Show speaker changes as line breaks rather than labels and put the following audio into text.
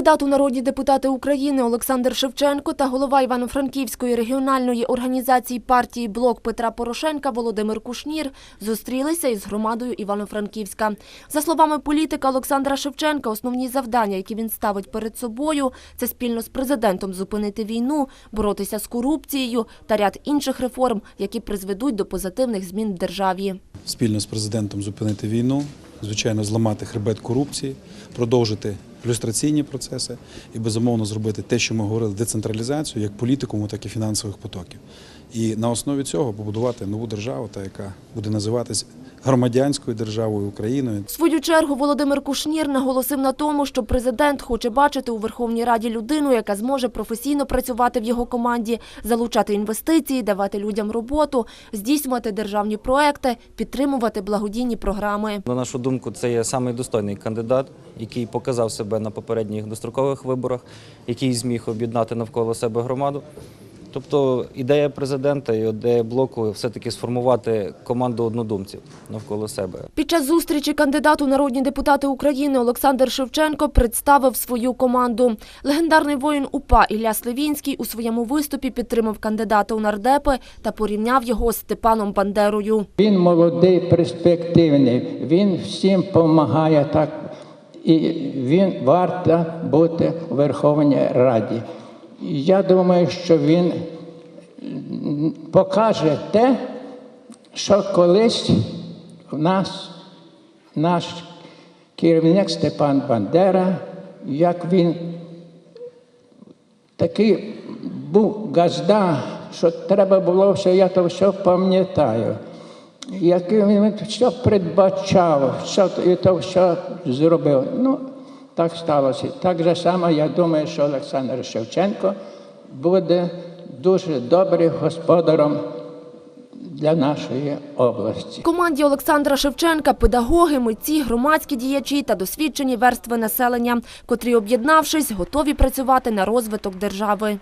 Кандидат у народні депутати України Олександр Шевченко та голова Івано-Франківської регіональної організації партії Блок Петра Порошенка Володимир Кушнір зустрілися із громадою Івано-Франківська. За словами політика Олександра Шевченка, основні завдання, які він ставить перед собою, це спільно з президентом зупинити війну, боротися з корупцією та ряд інших реформ, які призведуть до позитивних змін в державі.
спільно з президентом зупинити війну, звичайно, зламати хребет корупції, продовжити люстраційні процеси і безумовно зробити те, що ми говорили, децентралізацію як політикуму, так і фінансових потоків. І на основі цього побудувати нову державу, та яка буде називатись громадянською державою Україною.
В свою чергу Володимир Кушнір наголосив на тому, що президент хоче бачити у Верховній Раді людину, яка зможе професійно працювати в його команді, залучати інвестиції, давати людям роботу, здійснювати державні проекти, підтримувати благодійні програми.
На нашу думку, це є самий достойний кандидат, який показав себе на попередніх дострокових виборах, який зміг об'єднати навколо себе громаду. Тобто ідея президента і ідея блоку все-таки сформувати команду однодумців навколо себе.
Під час зустрічі кандидат у народні депутати України Олександр Шевченко представив свою команду. Легендарний воїн УПА Ілля Сливінський у своєму виступі підтримав кандидата у нардепи та порівняв його з Степаном Бандерою.
Він молодий, перспективний, він всім допомагає так, і він варто бути у Верховній Раді. Я думаю, що він покаже те, що колись в нас наш керівник Степан Бандера, як він такий був газда, що треба було все, я то все пам'ятаю. Який він все передбачав, що і то все зробив. Ну, так сталося. Так же само, я думаю, що Олександр Шевченко буде дуже добрим господаром. для нашої області.
Команді Олександра Шевченка педагоги, митці, громадські діячі та досвідчені верстви населення, котрі, об'єднавшись, готові працювати на розвиток держави.